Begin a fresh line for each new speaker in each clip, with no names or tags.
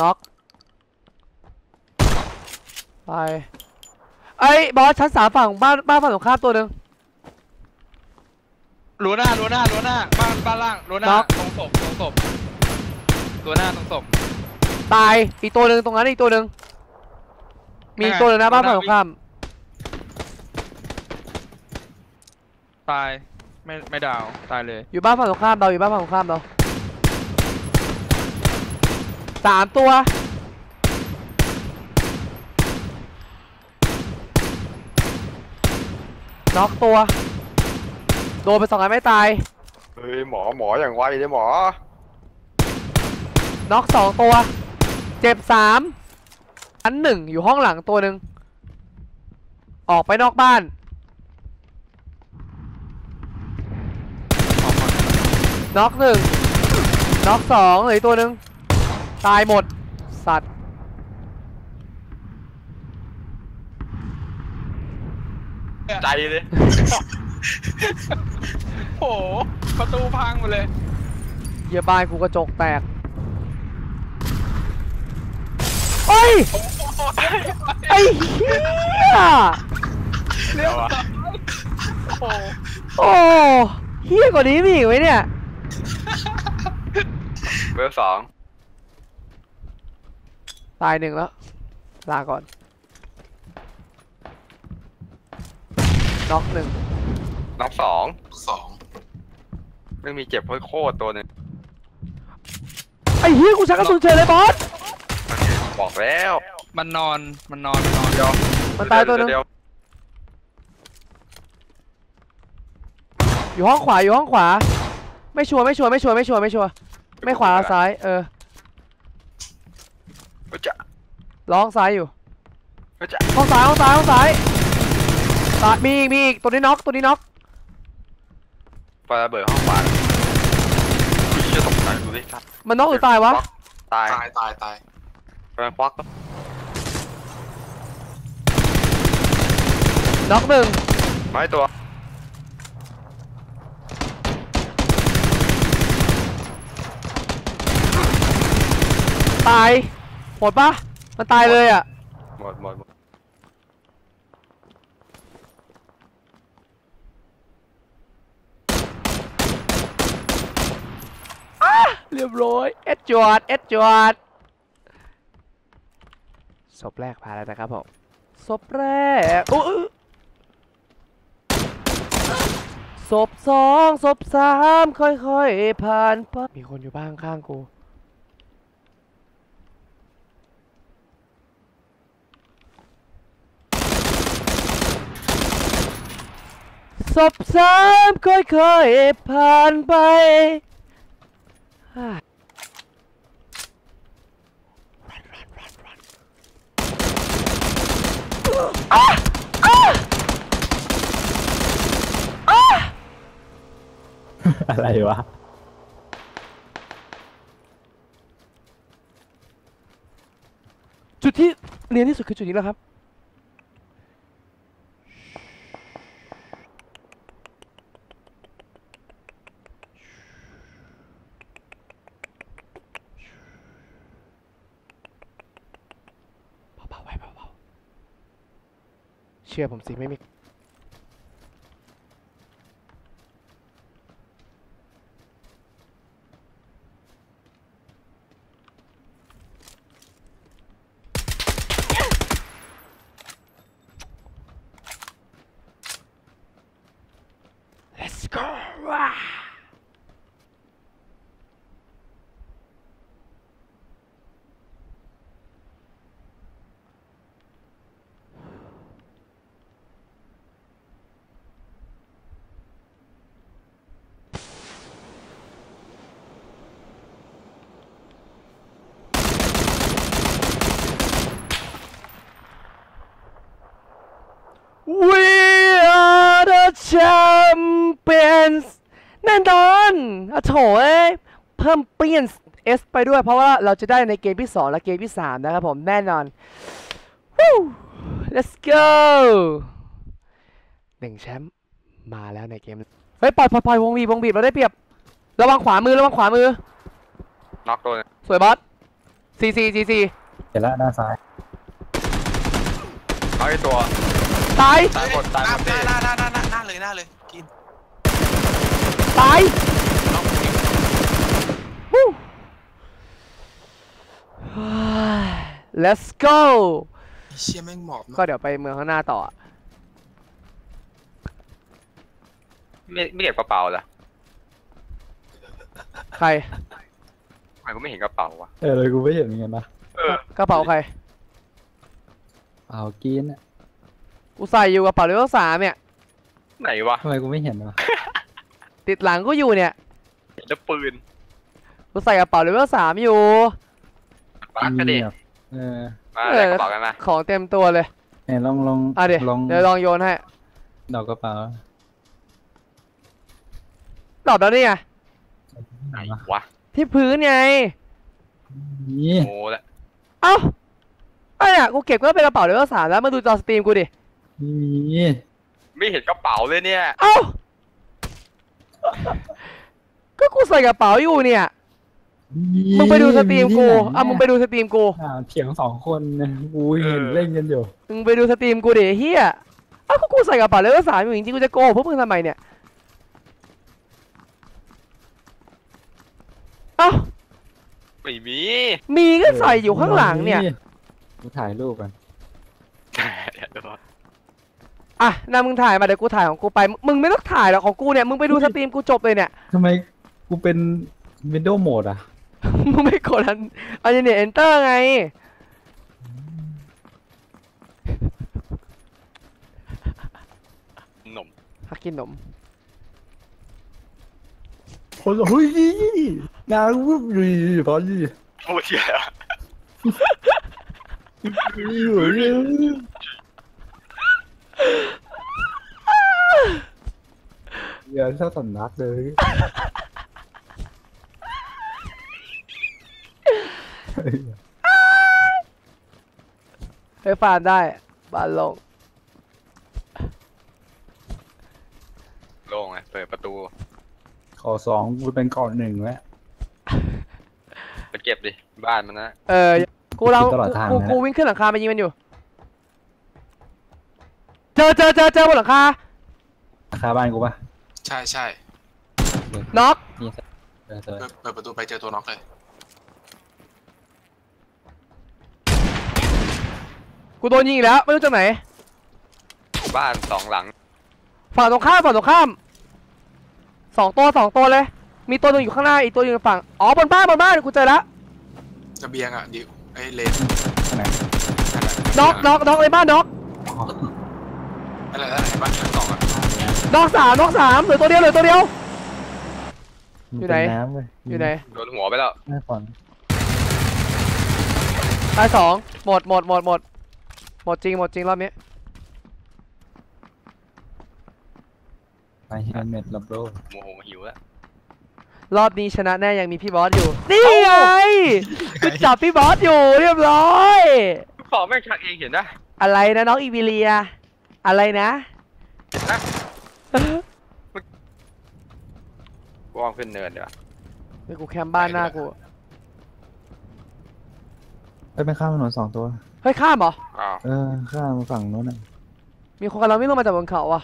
น็อกไปไอ้ยบอสชั้นสามฝั่งบ้านบ้านฝั่งตรงข้ามตัวหนึ่ง
รั้วหน้ารั้วหน้ารั้วหน้า บ้านบ้านล่างรั้วหน้า
น็อก
ตรงศพตรงศพรั้วหน้าตรงศพ
ตายอีกตัวหนึ่งตรงนั้นอีกตัวหนึ่งมีอีกตัวหนึ่งนะ
ยังไง
บ้านฝั่งตรงข้าม
ตาย ไม่ไม่ดาว ตายเลย
อยู่บ้านฝั่งตรงข้ามเราอยู่บ้านฝั่งตรงข้ามเรา สามตัว น็อกตัว โดนไปสองอันไม่ตาย
เฮ้ยหมอหมออย่างไวเลยหมอ
น็อกสองตัว เจ็บสามอันหนึ่งอยู่ห้องหลังตัวหนึ่ง ออกไปนอกบ้าน
ออกมา
น็อกหนึ่งน็อกสองเหลืออกตัวหนึ่ง ตายหมด สัตว์
ใจเลย
โอ้โห ประตูพังหมดเลย
เหี้ยบ้านกูกระจกแตกเฮ้ย ไอ้เหี้ย
เรียบร้อยโอ้โห
โอ้เฮี้ยกว่านี้มีอีกไหมเนี่ย
เบอร์สอง
ตายหนึ่งแล้ว ลาก่อนน็อกหนึ่ง
นับสอง
สอง
ไม่มีเจ็บโคตรตัวหนึง
ไอ้เฮี้ยกูชักกระสุนเฉยเลยบอส
บอกแล้ว
มันนอนมันนอนมันนอน
เดี๋ยว
มันตายตัวหนึง
เดี๋ยว
อยู่ห้องขวาอยู่ห้องขวา ไม่ชัวร์ไม่ชัวร์ไม่ชัวร์ไม่ชัวร์ไม่ชัวร์ไม่ขวาซ้าย เออ
เดี๋ยวจะ
ร้องซ้ายอยู่
เดี๋ยวจะ
ห้องซ้ายห้องซ้ายห้องซ้ายตายมีอีกมีอีกตัวนี้น็อกตัวนี้น็อก
ปาระเบิดห้องขวาอุ้ยเชื่อตกใจดูดิครับ
มันน็อกหรือตายวะ
ตาย
ตายตายตาย
กำลังควัก
น็อกหนึ่ง
ไม้ตัว
ตายหมดปะ มันตายเลยอะ
หมดหมดหมด
เรียบร้อย เอ็ดจวด เอ็ดจวดศพแรกผ่านแล้วนะครับผมศพแรกอุ๊ยศพสองศพสามค่อยๆ ผ่านไปมีคนอยู่บ้างข้างกู ศพสามค่อยๆผ่านไปอ่า
อะไรวะ
จุดที่เรียนที่สุดคือจุดนี้แล้วครับเบาๆไว้เบาๆ เชื่อผมสิไม่มี Let's go ว้า We are the champions แน่นอนอะโถเอ้ยเพิ่มเปลี่ยน S ไปด้วยเพราะว่าเราจะได้ในเกมที่ 2 และเกมที่ 3 นะครับผมแน่นอน Woo! Let's go หนึ่งแชมป์มาแล้วในเกม เฮ้ย ปล่อยปล่อยปล่อยวงบีบวงบีบเราได้เปรียบ ระวังขวามือ ระวังขวามือ
น็อกตัวหนึง
สวยบอสซีซีซีซี
เห็นแล้วด้านซ้าย
เอาไอ้ตัว
ตาย
ตายหมด ตายหมด
ห
ดิ
น้าหน้าหน้าหน้าหน้า เลยหน้าเลยกิน
ตาย
น้องกิน
วู้ let's go
ไอ้เชี่ยแม่งหมอบ
ก็เดี๋ยวไปเมืองข้างหน้าต่ออะ
ไม่ไม่เก็บกระเป๋าเหรอ
ใคร
ทำไมกูไม่เห็นกระเป๋าวะ
เออเลยกูไม่เห็นเหมือนกันนะ
เออก
ระเป๋าใคร
เอากินอะ
กูใส่อยู่กระเป๋าเลเวลสามเนี่ย
ไหนวะ
ทำไมกูไม่เห็นวะ
ติดหลังกูอยู่เนี่ย
เห็นแต่ปืน
กูใส่กระเป๋าเลเวลสามอยู่
ปักก็ดิ
เงียบเออ
มา
เอ
แล
อ
กกระเป๋ากันมา
ของเต็มตัวเลย
เนี่ยลองลอง
อะเดี๋ยว
ลอง
เดี๋ยวลองโยนให้
ดอกกระเป๋า
ตอบแล้วนี่ไง
ไหนวะ
ที่พื้นไง
นี่
โง่ละ
เอ้าไอ้เนี่ยกูเก็บก็เป็นกระเป๋าเลเวลสามแล้วมาดูจอสตรีมกูดิ
นี่
ไม่เห็นกระเป๋าเลยเนี่ย
เอ้า ก็กูใส่กระเป๋าอยู่เนี่ย มึงไปดูสตรีมกูอะมึงไปดูสตรีมกู
อ่าเถียงสองคนนะกูเห็นเล่นกันอยู่
มึงไปดูสตรีมกูดิเฮียเอ้าก็กูใส่กระเป๋าเลเวลสามอยู่จริงๆกูจะโกหกพวกมึงทำไมเนี่ย เอ้า
ไม่มี
มีก็ใส่อยู่ข้างหลังเนี่ย
กูถ่ายรูปกัน
อะนามึงถ่ายมาเดี๋ยวกูถ่ายของกูไป มึงไม่ต้องถ่ายหรอกของกูเนี่ย มึงไปดูสตรีมกูจบเลยเนี่ย
ทำไมกูเป็นวินโดว์โหมดอะ
มึงไม่กดอันอันนี้เนี่ย enter ไง
หนุ่ม
หักกินนม
คนเฮ้ยงานวุบดีพอดี
พูดเยอะ
เดี๋ยวชอบสำนักเลย
เฮ้ยฟาร์มได้บานลง
โล่งไงเปิดประตู
ขอสองกูเป็นก่อนหนึ่งแล้ว
ไปเก็บดิ บ้านมันนะ
เออ กูเรา กูกูวิ่งขึ้นหลังคาไปยิงมันอยู่ จอเจอเจอเจอบนหลังคา
ราคาบ้านกูปะ
ใช่ใช่
น็อก
นี่เออเออ
เปิดเปิดประตูไปเจอตัวน้องเลย
กูโดนยิงอีกแล้วไม่รู้จากไหน
บ้านสองหลัง
ฝั่งตรงข้ามฝั่งตรงข้ามสองตัวสองตัวเลย มีตัวหนึงอยู่ข้างหน้าอีกตัวหนึงอยู่ฝั่งอ๋อบนบ้านบนบ้านกูเจอแล้ว
กระเบียงอะดิวไอ้เลน
ข้างไหน
นั่นแหละ
น็อกน็อกน็อกในบ้านน็อก
อ๋อ
นั่นแหละนั่นแหละเห็นปะชั้นสองอะ
น็อกสามน็อกสามเหลือตัวเดียวเหลือตัวเดียว อยู่ไหน
เป็น้ำเว้ย
อยู่ไหน
โดนหัวไปแล้ว
หน้าก่อน
ตายสองหมดหมดหมดหมดหมดจริงหมดจริงรอบนี้
ไปเฮลเมตลับโล
โมโหหิวแล้ว
รอบนี้ชนะแน่ยังมีพี่บอสอยู่ นี่ไงกูจับพี่บอสอยู่เรียบร้อย
ขอแม่งชักเองเห็นนะ
อะไรนะน้องอีวิเลีย อะไรนะ
ว่างขึ้นเนินเดี๋ยวา
เดี๋ยวกูแคมป์บ้านหน้ากู
ไปไปข้ามถนนสองตัว
เฮ้ยข้ามเหรอ
อ้าว
เออ ข้ามฝั่งโน้นน่ะ
มีคนกำลังวิ่งลงมาจากบนเขาอะ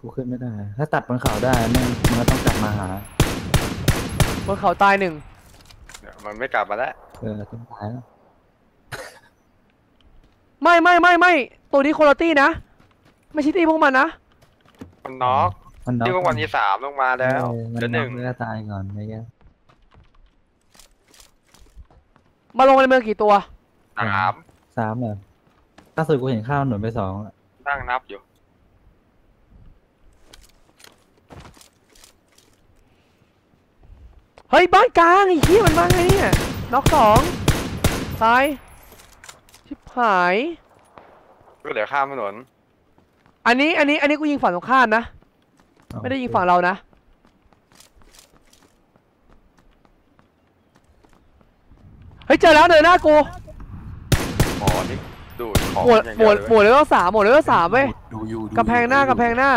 กูขึ้นไม่ได้ ถ้าตัดบนเขาได้แม่งมันก็ต้องกลับมาหา
บนเขาตายหนึ่ง
เดี๋ยวมันไม่กลับมาแล้ว
เออต้องตายแล้ว
ไม่ไม่ไม่ไม่ตัวนี้คนละตี้นะ ไม่ใช่ตี้พวกมันนะ
มันน็อก
มันน็อก
ที่ว่าวันที่สามลงมาแล้ว
เออมัน
เดือนห
น็อ
นึ่
ก
ง
แล้วก็ตายก่อนไอ้เงี้ย
มาลงในเมืองกี่ตัว
สาม
สามเหรอล่าสุดกูเห็นข้าวถนนไปสองอะ
นั่งนับอยู่
เฮ้ยบ้านกลางไอ้เหี้ยมันมาไงเนี่ยน็อกสองตายชิบหาย
ก็เหลือข้ามถนน
อันนี้อันนี้อันนี้กูยิงฝั่งตรงข้ามนะ ไม่ได้ยิงฝั่งเรานะ เฮ้ยเจอแล้วเดินหน้ากู
หมอนี่ดูดของ
หมวด
อย่าง
หม
เดียวว
ดหมวดเลเวลสามหมวดเลเวลสามเว้ย
ดูอยู่ดู
กำแพงหน้ากำแพงหน้า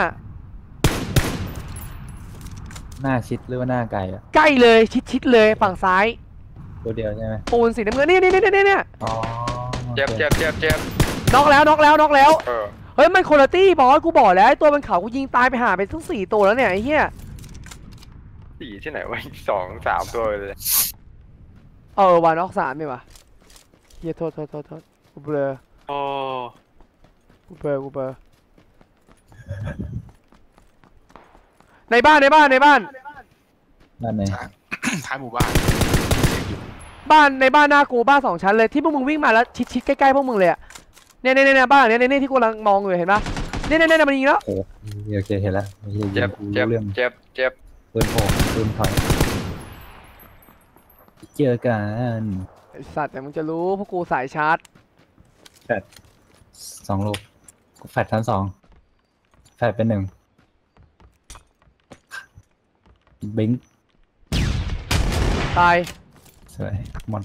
หน้าชิดหรือว่าหน้าไก่อะ
ใกล้เลยชิดชิดๆเลยฝั่งซ้าย
โอเคตัวเดียวใช่ไหม
ปูนสีน้ำเงินนี่นี่นี่นี่เนี่ย
อ๋อ
เจ็บเจ็บเจ็บเจ็บ
น็อกแล้วน็อกแล้วน็อกแล้ว
เออ
เฮ้ยมันคนละตี้บอสกูบอกแล้วไอ้ตัวมันเขากูยิงตายไปหาไปทั้งสี่ตัวแล้วเนี่ยไอ้เหี้ย
สี่ที่ไหนวะสองสามตัวเลย
เออวานน็อกสามนี่วะเหี้ยโทษโทษโทษโทษกูเบลอ
โอ้
กูเบลอกูเบลอในบ้านในบ้านในบ้าน
ด้านไหน
ท้ายหมู่บ้าน
บ้านในบ้านหน้ากูบ้านสองชั้นเลยที่พวกมึงวิ่งมาแล้วชิดชิดใกล้ๆพวกมึงเลยอะ เนี่ยเนี่ยเนี่ยบ้านเนี่ยเนี่ยที่กูกำลังมองอยู่เห็นปะเนี่ยเนี่ยเนี่ยมันยิงแล้ว
โอเคโอเคเห็นแล้วไม่ใช่
เจ็บ
กู
เจ็บ
รู้เรื่อง
เจ็บเจ็บ
ปืนโผล่ปืนถอยเจอกัน
ไอ้สัตว์แต่มึงจะรู้พวกกูสายชาร์จ
สองลูกกูแฟดชั้นสองแฟดเป็นหนึ่งบิง
ตาย
สวยหมด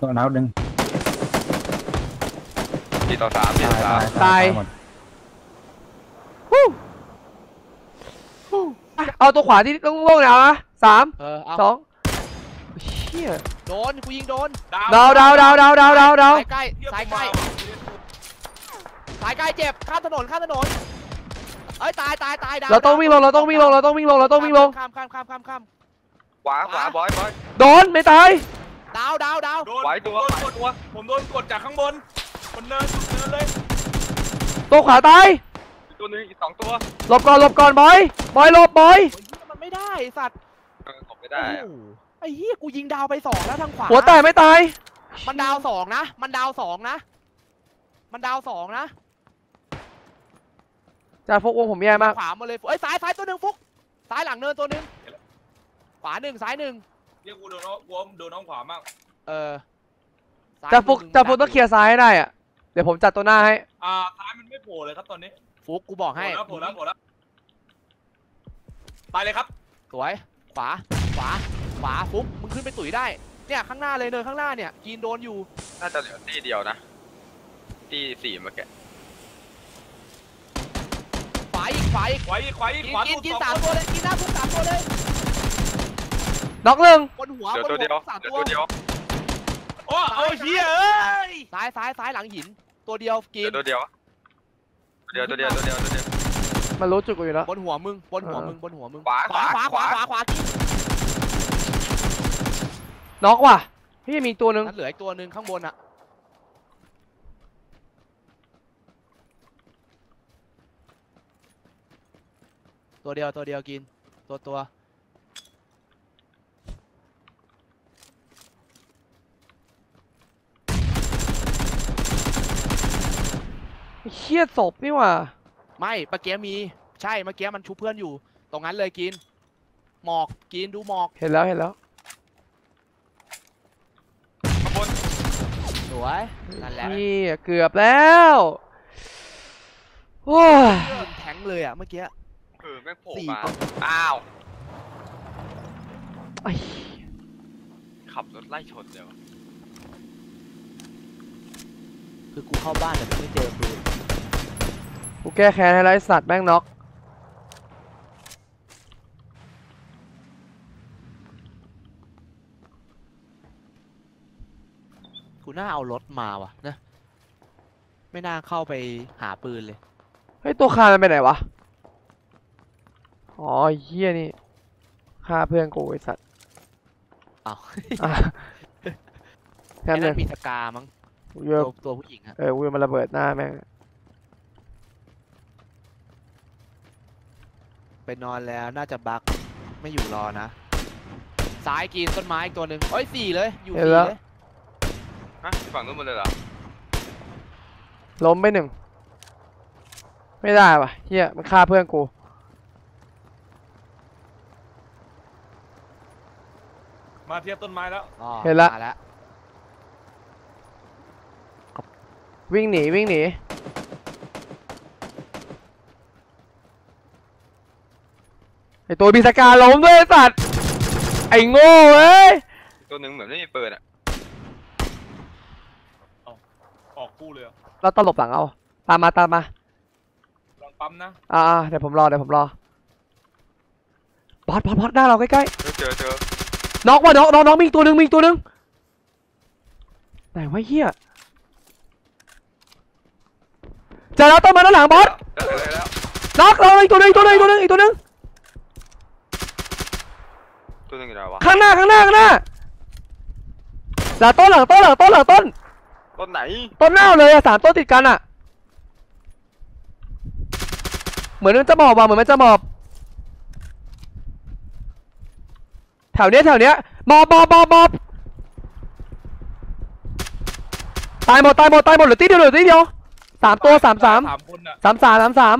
ตัวน้าวหนึ่ง
สี่ต่อสามสี่ต่อสาม
ตาย
หมด
ฮู้ฮู้อะเอาตัวขวาที่โล่งๆเนี่ยเอานะสาม
เออเอา
สองเชี่ย
โดนกูยิงโดน
ดาวดาวดาวดาวดาวดาวดาว
สายใกล้สายใกล้สายใกล้เจ็บข้ามถนนข้ามถนนเอ้ยตายตายตายดาว
เราต้องวิ่งลงเราต้องวิ่งลงเราต้องวิ่งลงเราต้องวิ่งลง
ข้ามข้ามข้ามข้ามข้าม
ขวาขวาบอยบอย
โดนไม่ตาย
ดาวดาวดาว
โดน
ไหวตัว
ผมโดนกดผมโดนกดจากข้างบนบนเนินสุดเนินเลย
ตัวขวาตาย
อีกตัวหนึงอีกสองตัว
หลบก่อนหลบก่อนบอยบอยหลบบอย
โอ้ยเหี้ยมันไม่ได้ไอ้สัตว์
เออตบไม่ได้อะ
โอ้โหไอ้เหี้ยกูยิงดาวไปสองแล้วทางขวา
หัวแตกไม่ตาย
มันดาวสองนะ มันดาวสองนะ มันดาวสองนะ
จ่าพวกวงผมแย่มาก
ขวามาเลยเอ้ยซ้ายซ้ายตัวหนึ่งฟุกซ้ายหลังเนินตัวหนึ่งขวาหนึ่งซ้ายหนึ่ง
เรียกกูโดนน้องกูโดนน้องขวามาก
เออซ้ย
จ่าฟุก
มึง
จ่าฟุกต้องเคลียร์ซ้ายให้ได้อะเดี๋ยวผมจัดตัวหน้าให้
อ่าท้ายมันไม่โผล่เลยครับตอนนี้
ฟุกกูบอก
โผล่
ให้
แล้วโผล่แล้วโผล่แล้วไปเลยครับ
สวย ขวา ขวา ขวาฟุกมึงขึ้นไปตุ๋ยได้ เนี่ยข้างหน้าเลยเนินข้างหน้าเนี่ยจีนโดนอยู่
น่าจะเหลือตีเดียวนะตีสี่เมื่อกี้
ขวาอีก ขวาอีก
ขวาอีกขวาอีก
กิน
ขวา
กิน
สุด
กิน
สอง
สาม
คน
ตัวเลย กินหน้าฟุกสามตัวเลย
น็อกหนึ่ง
บนหัว
เหลือบ
น
ตัวเดียว
หัวสาม
เหลือ
ตัว
ตัวเดียว
โอ้เอาเหี้ยเอ้ย
ซ้ายซ้ายซ้ายหลังหิน ตัวเดียว
เห
กิ
ลื
น
อตัวเดียวตัวเดียวตัวเดียวตัวเดียวตัวเดียว
มันรู้จุดกูอยู่แล้ว
บนหัวมึงบนหัว
เออ
มึงบนหัวมึง
ขวา
ขวาขวาขวา
ข
ข
วา
วาขวากิน
น็อกว่ะพี่มีอีกตัวหนึ่ง
นั่นเหลืออีกตัวหนึ่งข้างบนอะตัวเดียวตัวเดียวกิน ตัวตัว
เชี่ยศพนี่หว่า
ไม่เมื่อกี้มี ใช่เมื่อกี้มันชุบเพื่อนอยู่ ตรงนั้นเลยกิน หมอกกินดูหมอก
เห็นแล้วเห็นแล้ว
ข้างบน
สวยนั่นแหละ
นี่เกือบแล้วโอ้ย
ยิงแทงเลยอะเมื่อกี้
เออแม่งโผล่
สี่
มา
ตัว
อ้าว
ไอ้
ขับรถไล่ชนเดี๋ยว
คือกูเข้าบ้านแต่กูไม่เจอปืน
กูแก้แค้นให้ไรสัตว์แม่งน็อก
กูน่าเอารถมาว่ะนะ ไม่น่าเข้าไปหาปืนเลย
เฮ้ย ตัวคานมันไปไหนวะ อ๋อไอ้เฮียนี่ฆ่าเพื่อนกูไอสัตว์
อ้าว
อะแค่
ไอ้
นั้
นั่
น
นมีสกามั้ง
กูเย
ตั
อะ
วตัวผู้หญิงอะ
เออกูจะมาระเบิดหน้าแม่ง
ไปนอนแล้วน่าจะบักไม่อยู่รอนะซ้ายกินต้นไม้อีกตัวหนึ่งเอ้ยสี่เลย อยู่สี่เลย
ฮะฝั่งนู้นหมดเลยเหรอ
ล้มไปหนึ่งไม่ได้ว่ะเฮียมันฆ่าเพื่อนกู
มาเทียบต้นไม้แล้ว
อ๋อ
เห็นละ
มาแล้ว
วิ่งหนีวิ่งหนีไอตัวบีสกาล้มด้วยไอ้สัตว์ไอโง่เอ้ย
ตัวหนึ่งเหมือนไม่มีปืนอะ
ออกกู้เลยเหรอ
เราตลบหลังเอาตามมาตามมา
ลองปั๊มนะ
อ่าๆเดี๋ยวผมรอเดี๋ยวผมรอบอสบอสบอสหน้าเราใกล้
เจอเจอเจอ
ๆน็อกว่ะน็อกน็อกน็อกมีอีกตัวหนึ่งมีอีกตัวหนึ่งไหนวะเฮีย เจอแล้วต้นไม้ด้านหลังบอส
ได้เลยแล้ว
น็อกเราอีกตัวหนึ่งอีกตัวหนึ่งอีกตัวหนึ่งอีกตัวหนึ่ง
ตัวหนึงอยู่ไหนวะ
ข้างหน้าข้างหน้าข้างหน้าหลังต้นหลังต้นหลังต้นหลังต้น
ต้นไหน
ต้นหน้าเลยอะสามต้นติดกันอะเหมือนมันจะหมอบว่ะเหมือนมันจะหมอบแถวเนี้ยแถวเนี้ยหมอบหมอบหมอบหมอบตายหมดตายหมดตายหมดเหลือตีเดียวเหลือตีเดียว สามตัวสามสาม
สามคนอะ
สามสามสามสาม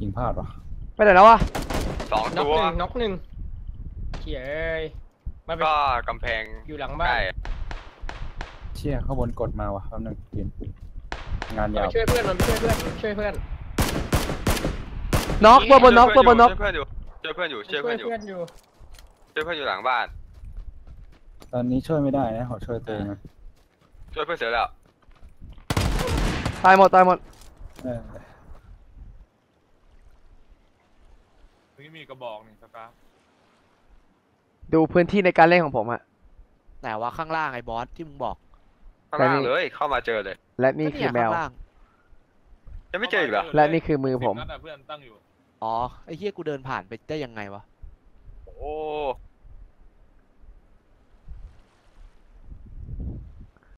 ยิงพลาดวะ
ไปไหนแล้วอะ
สอง
น็อก
ตัว
หนึ่งน็อกหนึ่งเขียเอ้ยมันเป็น
ก็กำแพง
อยู่หลังบ้า
ใกล้
น
เชี่ยข้างบนกดมาวะแป๊บนึงกินงาน
มัน
ยา
ไป
ว
ช่วยเพื่อนมันไปช่วยเพื่อนมันช่วยเพื่อน
น็อกตัวบนน็อกตัวบนน็อก
ช่วยเพื่อนอยู่ช่วยเพื่อนอยู่ช่วยเพื่อนอยู่
เพื่อนอยู่
ช่วยเพื่อนอยู่หลังบ้าน
ตอนนี้ช่วยไม่ได้นะขอช่วยตัวเองนะ
ช่วยเพื่อนเสร็จแล้ว
ตายหมดตายหมด
เออ
นี่มีกระบอกหนึ่งสกา
ดูพื้นที่ในการเล่นของผมอะ
ไหนว่าข้างล่างไอ้บอสที่มึงบอก
ข้าง
แต่
ล่าง
นี่
เลย เข้ามาเจอเลย
และนี่
ก็
คือ
เย
แมว
ข้างล่าง
ยังไม่เจออีกเหรอ
และนี่คือมือผม
นั่นน่ะเพื่อนตั้งอยู่
อ๋อไอ้เฮียกูเดินผ่านไปได้ยังไงวะ
โอ้